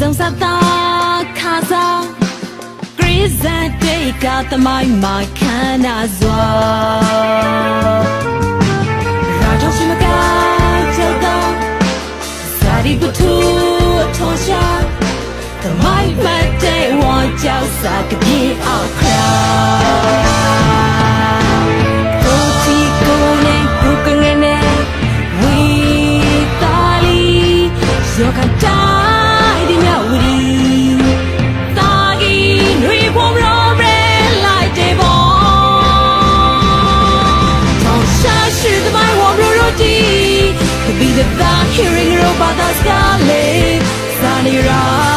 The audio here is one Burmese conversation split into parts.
ဆုံးစတာခါစားဂရိဇတ်တေကသမိုင်းမှာခန္ဓာစွာရာတော်ရှိမကကြောက်တာဇာတိပထူအထောင်းရှာသမိုင်းမှာတဲ့ဝါကြောက်စားကပြေအောင်ခရာ padaskali sanira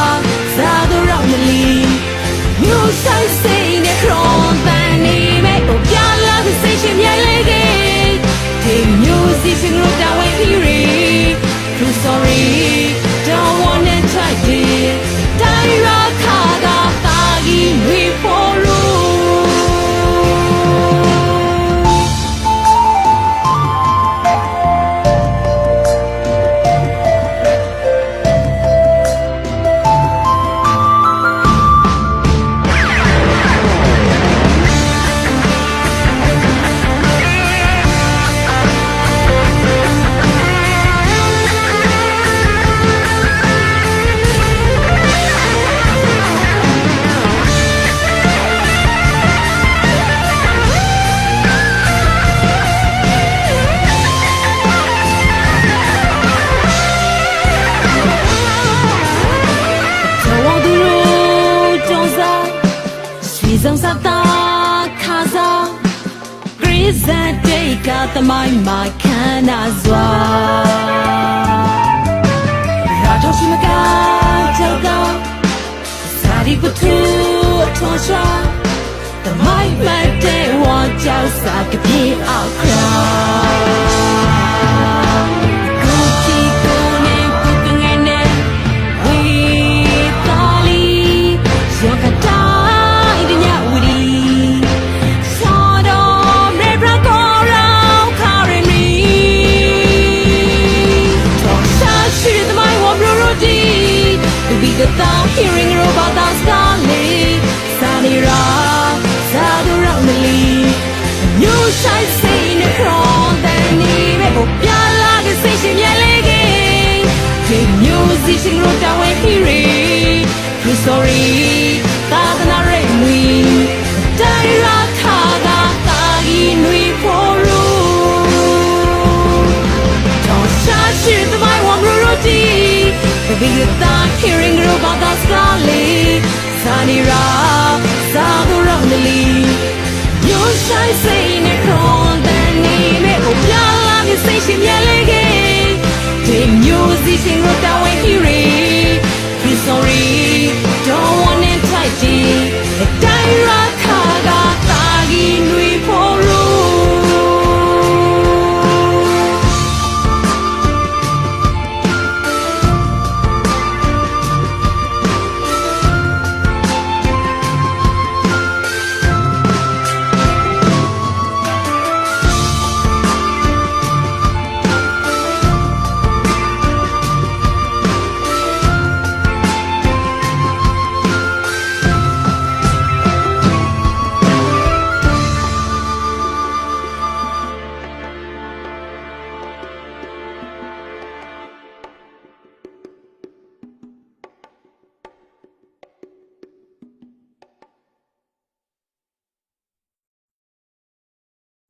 ဆုံးစားတာခါစား Grace that day got the mind my can as well ရာထောရှိမကကြောက်တာစာရီပထူထောရှာ The mind my day want just like a be out crowd စီချင်းလို့တောင်းဝဲခီရီ True story သာသနာရိပ်မွေတိုင်းရာခါကတာဂီနွေဖို့ရူတော့ရှာရှိသမိုင်းဝမ်ရူရူတီဘဘီယူတာခီရင်ရူဘာဒါစကားလေးဇာနီရာဇာဘူရောင်နလီ You're shy say 내